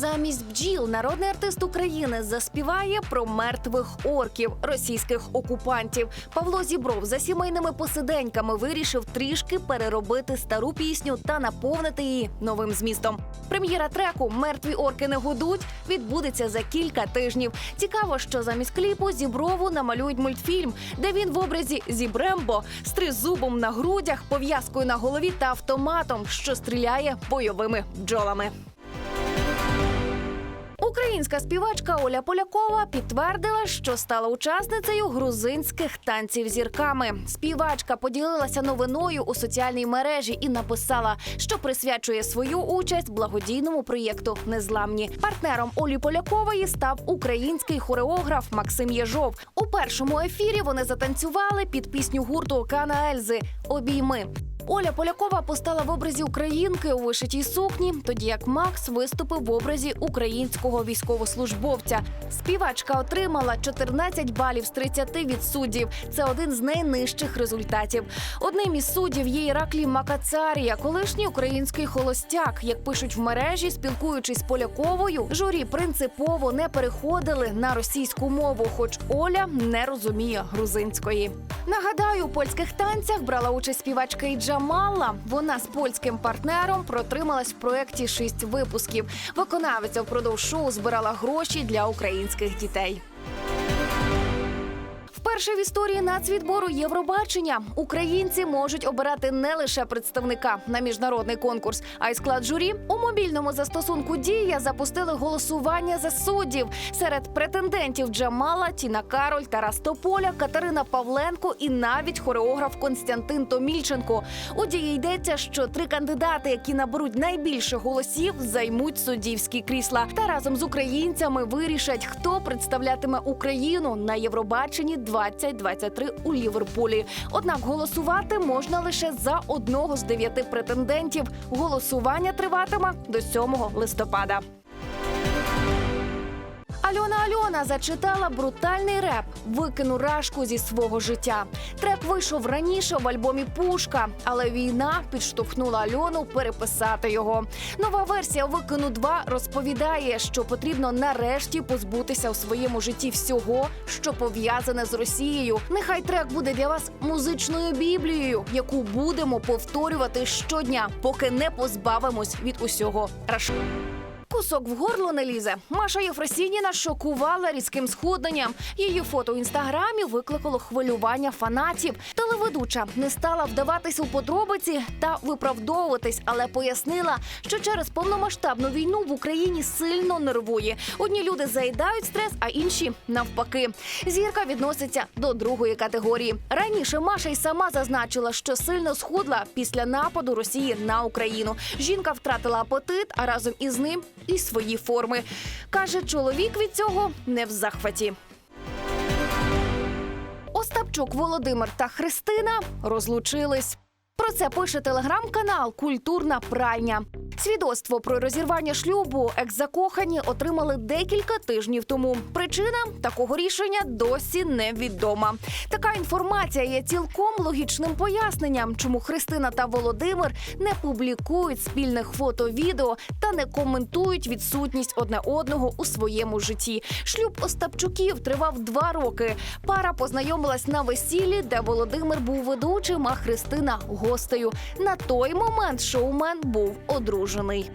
замість бджіл народний артист України заспіває про мертвих орків російських окупантів. Павло Зібров за сімейними посиденьками вирішив трішки переробити стару пісню та наповнити її новим змістом. Прем'єра треку Мертві орки не гудуть відбудеться за кілька тижнів. Цікаво, що замість кліпу Зіброву намалюють мультфільм, де він в образі Зібрембо з тризубом на грудях, пов'язкою на голові та автоматом, що стріляє бойовими бджолами. Українська співачка Оля Полякова підтвердила, що стала учасницею грузинських танців зірками. Співачка поділилася новиною у соціальній мережі і написала, що присвячує свою участь благодійному проєкту Незламні. Партнером Олі Полякової став український хореограф Максим Єжов. У першому ефірі вони затанцювали під пісню гурту Кана Ельзи Обійми. Оля Полякова постала в образі українки у вишитій сукні, тоді як Макс виступив в образі українського військовослужбовця. Співачка отримала 14 балів з 30 від суддів. Це один з найнижчих результатів. Одним із суддів є Іраклій Макацарія, колишній український холостяк. Як пишуть в мережі, спілкуючись з Поляковою, журі принципово не переходили на російську мову, хоч Оля не розуміє грузинської. Нагадаю, у польських танцях брала участь співачка і Джамала. Вона з польським партнером протрималась в проєкті шість випусків. Виконавиця впродовж шоу збирала гроші для українських дітей. Вперше в історії нацвідбору Євробачення українці можуть обирати не лише представника на міжнародний конкурс, а й склад журі. У мобільному застосунку Дія запустили голосування за суддів серед претендентів Джамала, Тіна Кароль, Тарас Тополя, Катерина Павленко і навіть хореограф Константин Томільченко. У дії йдеться, що три кандидати, які наберуть найбільше голосів, займуть суддівські крісла та разом з українцями вирішать, хто представлятиме Україну на Євробаченні 2023 у Ліверпулі. Однак голосувати можна лише за одного з дев'яти претендентів. Голосування триватиме до 7 листопада. Альона Альона зачитала брутальний реп Викину рашку зі свого життя. Трек вийшов раніше в альбомі Пушка, але війна підштовхнула Альону переписати його. Нова версія Викину 2 розповідає, що потрібно нарешті позбутися у своєму житті всього, що пов'язане з Росією. Нехай трек буде для вас музичною біблією, яку будемо повторювати щодня, поки не позбавимось від усього рашку. Кусок в горло не лізе. Маша Єфросініна шокувала різким схудненням. Її фото в інстаграмі викликало хвилювання фанатів. Телеведуча не стала вдаватись у подробиці та виправдовуватись, але пояснила, що через повномасштабну війну в Україні сильно нервує. Одні люди заїдають стрес, а інші навпаки. Зірка відноситься до другої категорії. Раніше Маша й сама зазначила, що сильно схудла після нападу Росії на Україну. Жінка втратила апетит, а разом із ним і свої форми. Каже, чоловік від цього не в захваті. Остапчук Володимир та Христина розлучились. Про це пише телеграм-канал Культурна пральня. Свідоцтво про розірвання шлюбу екс-закохані отримали декілька тижнів тому. Причина такого рішення досі невідома. Така інформація є цілком логічним поясненням, чому Христина та Володимир не публікують спільних фото, відео та не коментують відсутність одне одного у своєму житті. Шлюб Остапчуків тривав два роки. Пара познайомилась на весіллі, де Володимир був ведучим, а Христина гостею. На той момент шоумен був одружений одружений.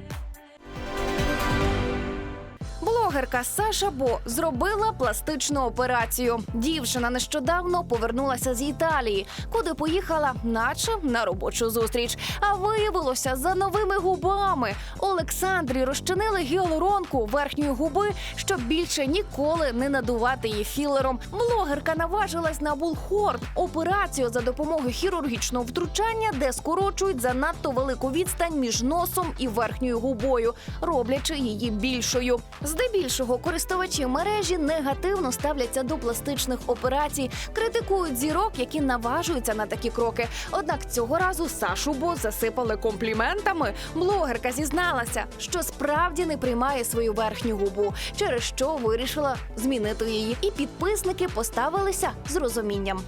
Блогерка Саша Бо зробила пластичну операцію. Дівчина нещодавно повернулася з Італії, куди поїхала, наче на робочу зустріч. А виявилося за новими губами. Олександрі розчинили гіалуронку верхньої губи, щоб більше ніколи не надувати її філером. Блогерка наважилась на булхорн операцію за допомогою хірургічного втручання, де скорочують занадто велику відстань між носом і верхньою губою, роблячи її більшою. Здебільшого користувачі мережі негативно ставляться до пластичних операцій, критикують зірок, які наважуються на такі кроки. Однак цього разу Сашу Бо засипали компліментами. Блогерка зізналася, що справді не приймає свою верхню губу, через що вирішила змінити її. І підписники поставилися з розумінням.